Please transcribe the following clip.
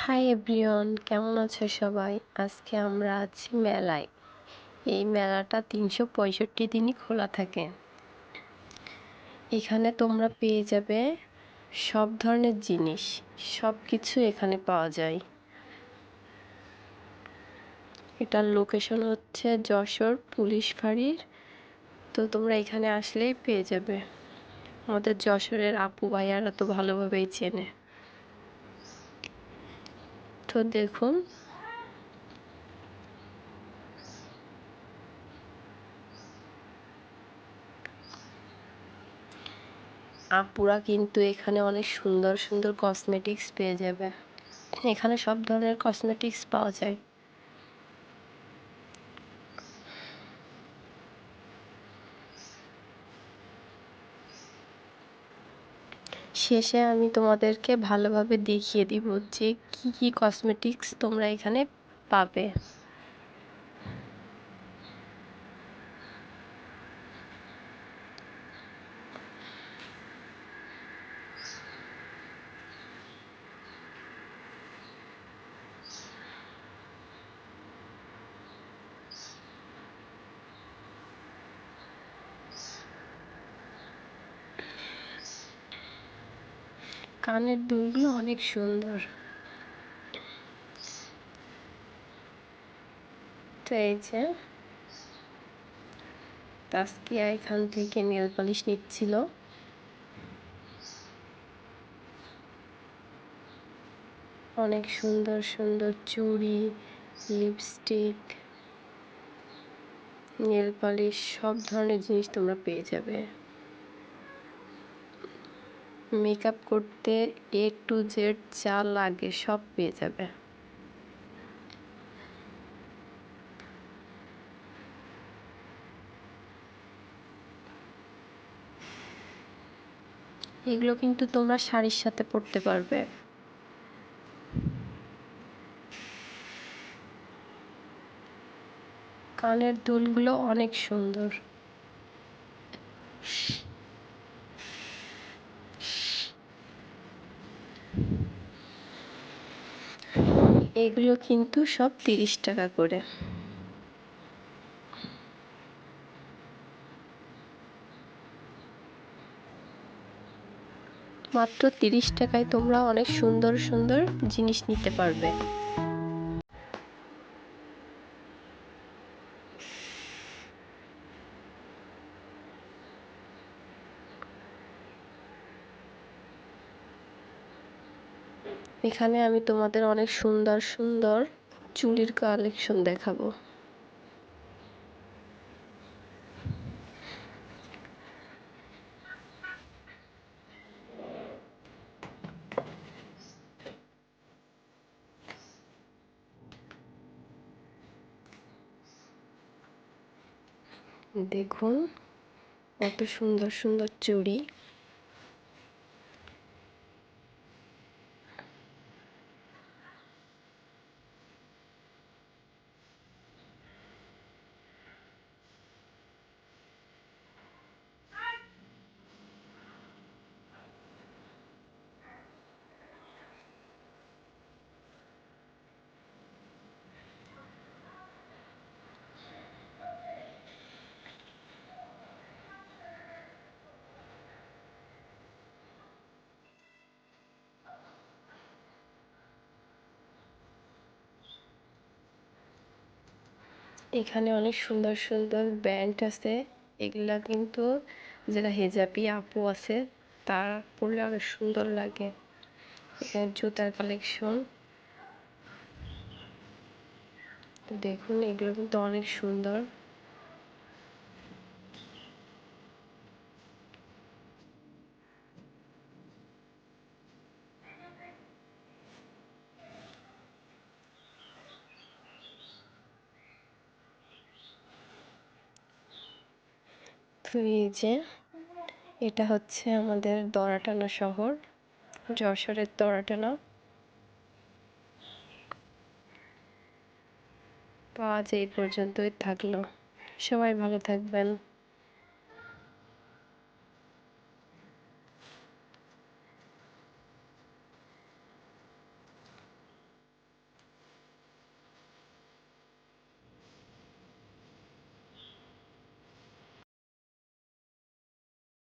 Hi everyone কেমন আছো সবাই? আজকে আমরা আছি মেলায়। এই মেলাটা তিনশো পঁয়ষট্টি দিনই খোলা থাকে। এখানে তোমরা পেয়ে যাবে সব ধরনের জিনিস। সব কিছু এখানে পাওয়া যায়। এটার লোকেশন হচ্ছে যশোর পুলিশ ফাঁড়ির। তো তোমরা এখানে আসলেই পেয়ে যাবে। আমাদের যশোরের আপু ভাইয়ারা তো ভালোভাবেই চেনে। তো দেখুন। আপুরা কিন্তু এখানে অনেক সুন্দর সুন্দর কসমেটিক্স পেয়ে যাবে। এখানে সব ধরনের কসমেটিক্স পাওয়া যায়। শেষে আমি তোমাদেরকে ভালোভাবে দেখিয়ে দিব যে কী কী কসমেটিক্স তোমরা এখানে পাবে। কানের দুলগুলো অনেক সুন্দর। তো এই যে তাস্কিয়া এখান থেকে নেল পালিশ নিচ্ছিল। অনেক সুন্দর সুন্দর চুড়ি লিপস্টিক নেল পালিশ, সব ধরনের জিনিস তোমরা পেয়ে যাবে। মেকআপ করতে এ টু জেড যা লাগে সব পেয়ে যাবে। এগুলো কিন্তু তোমরা শাড়ির সাথে পরতে পারবে। কানের দুলগুলো অনেক সুন্দর। এগুলো কিন্তু সব তিরিশ টাকা করে। মাত্র তিরিশ টাকায় তোমরা অনেক সুন্দর সুন্দর জিনিস নিতে পারবে। এখানে আমি তোমাদের অনেক সুন্দর সুন্দর চুড়ির কালেকশন দেখাবো। দেখুন কত সুন্দর সুন্দর চুড়ি। এখানে অনেক সুন্দর সুন্দর ব্যান্ড আছে। এগুলা কিন্তু যারা হেজাবি আপু আছে, তার পরলে অনেক সুন্দর লাগে। এখানে জুতার কালেকশন দেখুন, এগুলো কিন্তু অনেক সুন্দর। এই যে এটা হচ্ছে আমাদের দড়াটানা শহর, যশোরের দড়াটানা তো আজ এই পর্যন্তই থাকল। সবাই ভালো থাকবেন।